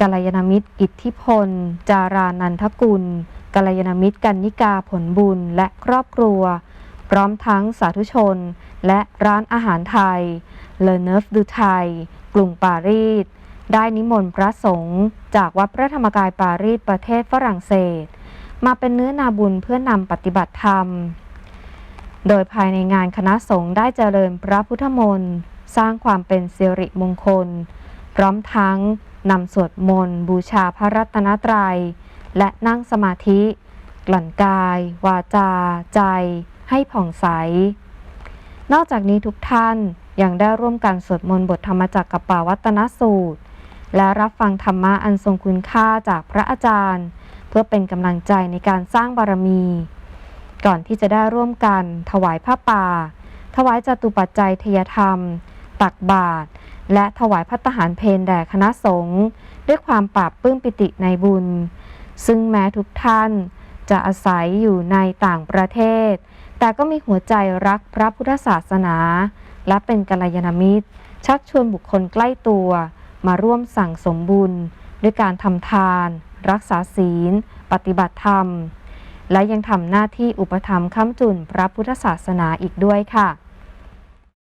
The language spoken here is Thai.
กัลยาณมิตร อิทธิพล จารานันทกุลกัลยาณมิตรกันนิกาผลบุญและครอบครัว พร้อมทั้งสาธุชน และร้านอาหารไทยเลเนฟดูไทยกรุงปารีสได้นิมนต์พระสงฆ์จากวัดพระธรรมกายปารีสประเทศฝรั่งเศส มาเป็นเนื้อนาบุญเพื่อนำปฏิบัติธรรม โดยภายในงานคณะสงฆ์ได้เจริญพระพุทธมนต์ สร้างความเป็นสิริมงคล พร้อมทั้ง นำสวดมนต์บูชาพระรัตนตรัย และนั่งสมาธิ กลั่นกาย วาจา ใจ ให้ผ่องใส นอกจากนี้ทุกท่านยังได้ร่วมกันสวดมนต์บทธรรมจักรกับป่าวัตนสูตร และรับฟังธรรมะอันทรงคุณค่าจากพระอาจารย์ เพื่อเป็นกำลังใจในการสร้างบารมี ก่อนที่จะได้ร่วมกัน ถวายผ้าป่า ถวายจตุปัจจัยทยธรรม ตักบาตร และถวายพัตตาหารเพนแด่คณะสงฆ์ด้วยความปราบปื้มปิติในบุญ ซึ่งแม้ทุกท่านจะอาศัยอยู่ในต่างประเทศ แต่ก็มีหัวใจรักพระพุทธศาสนา และเป็นกัลยาณมิตร ชักชวนบุคคลใกล้ตัว มาร่วมสั่งสมบุญ ด้วยการทำทาน รักษาศีล ปฏิบัติธรรม และยังทำหน้าที่อุปถัมค้ำจุนพระพุทธศาสนาอีกด้วยค่ะ